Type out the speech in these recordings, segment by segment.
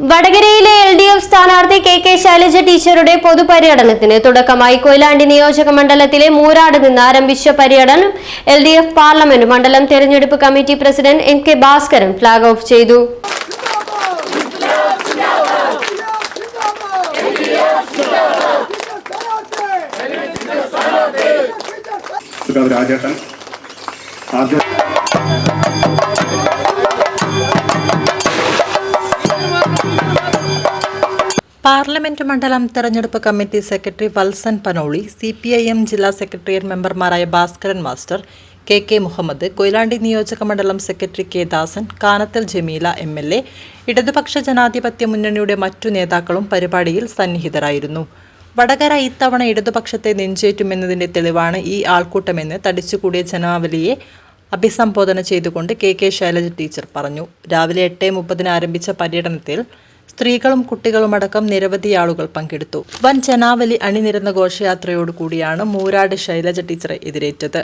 വടകരയിലെ L D F സ്ഥാനാർത്ഥി K K Shailaja ടീച്ചറുടെ പൊതുപര്യടനത്തിന് തുടക്കമായി കൊയിലാണ്ടി നിയോജക മണ്ഡലത്തിലെ മൂരാട് നിന്ന് ആരംഭിച്ച പര്യടനം എൽ ഡി എഫ് പാർലമെന്റ് മണ്ഡലം തെരഞ്ഞെടുപ്പ് committee president M K Bhaskaran flag off ചെയ്തു. രാജേട്ടൻ. പാർലമെന്റ് മണ്ഡലം തെരഞ്ഞെടുപ്പ് committee secretary Valsan Panoli C P I M ജില്ലാ സെക്രട്ടേറിയറ്റ് മെമ്പർമാരായ Bhaskaran master K K Muhammad Koyilandy നിയോജക മണ്ഡലം secretary K Dasan Kanathil Jameela M L A ഇടതുപക്ഷ ജനാധിപത്യ മുന്നണിയുടെ മറ്റു നേതാക്കളും പരിപാടിയിൽ സന്നിഹിതരായിരുന്നു. വടകര ഇത്തവണ ഇടതുപക്ഷത്തെ നെഞ്ചേറ്റുമെന്നതിന്റെ തെളിവാണ് ഈ ആൾക്കൂട്ടമെന്ന് തടിച്ചുകൂടിയ ജനാവലിയെ അഭിസംബോധന ചെയ്തുകൊണ്ട് കെ കെ ശൈലജ ടീച്ചർ പറഞ്ഞു. രാവിലെ എട്ട് മുപ്പതിന് ആരംഭിച്ച പര്യടനത്തിൽ സ്ത്രീകളും കുട്ടികളുമടക്കം നിരവധി ആളുകൾ പങ്കെടുത്തു. വൻ ജനാവലി അണിനിരന്ന ഘോഷയാത്രയോടുകൂടിയാണ് മൂരാട് ശൈലജ ടീച്ചറെ എതിരേറ്റത്.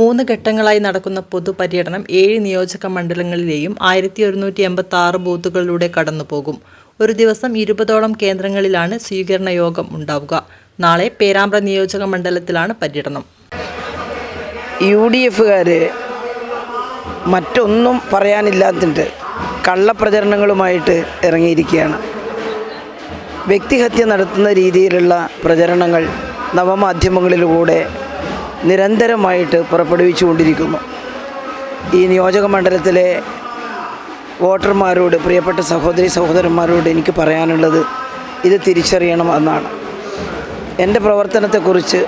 മൂന്ന് ഘട്ടങ്ങളായി നടക്കുന്ന പൊതുപര്യടനം ഏഴ് നിയോജക മണ്ഡലങ്ങളിലെയും ആയിരത്തി ഒരുന്നൂറ്റി എൺപത്തി ആറ് ബൂത്തുകളിലൂടെ കടന്നുപോകും. ഒരു ദിവസം ഇരുപതോളം കേന്ദ്രങ്ങളിലാണ് സ്വീകരണ യോഗം ഉണ്ടാവുക. നാളെ പേരാമ്പ്ര നിയോജക മണ്ഡലത്തിലാണ് പര്യടനം. യു ഡി എഫുകാർ മറ്റൊന്നും പറയാനില്ലാത്തിട്ട് കള്ളപ്രചരണങ്ങളുമായിട്ട് ഇറങ്ങിയിരിക്കുകയാണ്. വ്യക്തിഹത്യ നടത്തുന്ന രീതിയിലുള്ള പ്രചരണങ്ങൾ നവമാധ്യമങ്ങളിലൂടെ നിരന്തരമായിട്ട് പുറപ്പെടുവിച്ചുകൊണ്ടിരിക്കുന്നു. ഈ നിയോജക മണ്ഡലത്തിലെ വോട്ടർമാരോട് പ്രിയപ്പെട്ട സഹോദരി സഹോദരന്മാരോട് എനിക്ക് പറയാനുള്ളത് ഇത് തിരിച്ചറിയണം എന്നാണ്. എന്റെ പ്രവർത്തനത്തെക്കുറിച്ച്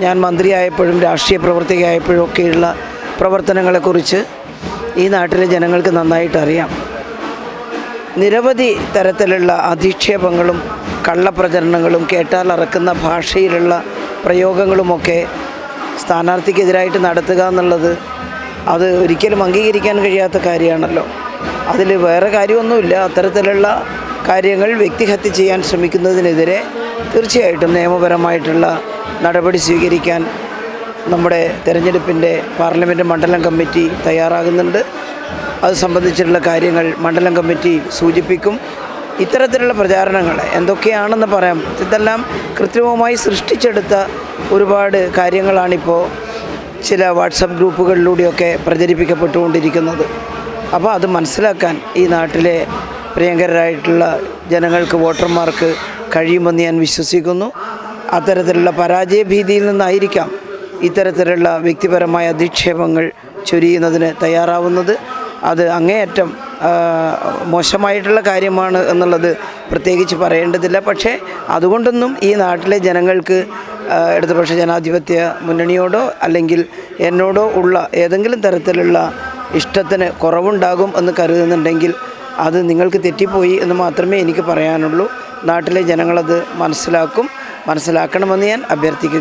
ഞാൻ മന്ത്രിയായപ്പോഴും രാഷ്ട്രീയ പ്രവർത്തകയായപ്പോഴും ഒക്കെയുള്ള പ്രവർത്തനങ്ങളെക്കുറിച്ച് ഈ നാട്ടിലെ ജനങ്ങൾക്ക് നന്നായിട്ട് അറിയാം നിരവധി തരത്തിലുള്ള അധിക്ഷേപങ്ങളും കള്ളപ്രചരണങ്ങളും കേട്ടാൽ അറക്കുന്ന ഭാഷയിലുള്ള പ്രയോഗങ്ങളുമൊക്കെ സ്ഥാനാർത്ഥിക്കെതിരായിട്ട് നടത്തുക എന്നുള്ളത് അത് ഒരിക്കലും അംഗീകരിക്കാൻ കഴിയാത്ത കാര്യമാണല്ലോ. അതിൽ വേറെ കാര്യമൊന്നുമില്ല. അത്തരത്തിലുള്ള കാര്യങ്ങൾ വ്യക്തിഹത്യ ചെയ്യാൻ ശ്രമിക്കുന്നതിനെതിരെ തീർച്ചയായിട്ടും നിയമപരമായിട്ടുള്ള നടപടി സ്വീകരിക്കാൻ നമ്മുടെ തെരഞ്ഞെടുപ്പിന്റെ പാർലമെന്റ് മണ്ഡലം കമ്മിറ്റി തയ്യാറാകുന്നുണ്ട്. അത് സംബന്ധിച്ചിട്ടുള്ള കാര്യങ്ങൾ മണ്ഡലം കമ്മിറ്റി സൂചിപ്പിക്കും. ഇത്തരത്തിലുള്ള പ്രചാരണങ്ങൾ എന്തൊക്കെയാണെന്ന് പറയാം. ഇതെല്ലാം കൃത്രിമമായി സൃഷ്ടിച്ചെടുത്ത ഒരുപാട് കാര്യങ്ങളാണിപ്പോൾ ചില വാട്സപ്പ് ഗ്രൂപ്പുകളിലൂടെയൊക്കെ പ്രചരിപ്പിക്കപ്പെട്ടുകൊണ്ടിരിക്കുന്നത്. അപ്പോൾ അത് മനസ്സിലാക്കാൻ ഈ നാട്ടിലെ പ്രിയങ്കരായിട്ടുള്ള ജനങ്ങൾക്ക് വോട്ടർമാർക്ക് കഴിയുമെന്ന് ഞാൻ വിശ്വസിക്കുന്നു. അത്തരത്തിലുള്ള പരാജയ ഭീതിയിൽ നിന്നായിരിക്കാം ഇത്തരത്തിലുള്ള വ്യക്തിപരമായ അധിക്ഷേപങ്ങൾ ചൊരിയുന്നതിന് തയ്യാറാവുന്നത്. അത് അങ്ങേയറ്റം മോശമായിട്ടുള്ള കാര്യമാണ് എന്നുള്ളത് പ്രത്യേകിച്ച് പറയേണ്ടതില്ല. പക്ഷേ അതുകൊണ്ടൊന്നും ഈ നാട്ടിലെ ജനങ്ങൾക്ക് ഇടതുപക്ഷ ജനാധിപത്യ മുന്നണിയോടോ അല്ലെങ്കിൽ എന്നോടോ ഉള്ള ഏതെങ്കിലും തരത്തിലുള്ള ഇഷ്ടത്തിന് കുറവുണ്ടാകും എന്ന് കരുതുന്നുണ്ടെങ്കിൽ അത് നിങ്ങൾക്ക് തെറ്റിപ്പോയി എന്ന് മാത്രമേ എനിക്ക് പറയാനുള്ളൂ. നാട്ടിലെ ജനങ്ങളത് മനസ്സിലാക്കും. മനസ്സിലാക്കണമെന്ന് ഞാൻ അഭ്യർത്ഥിക്കുക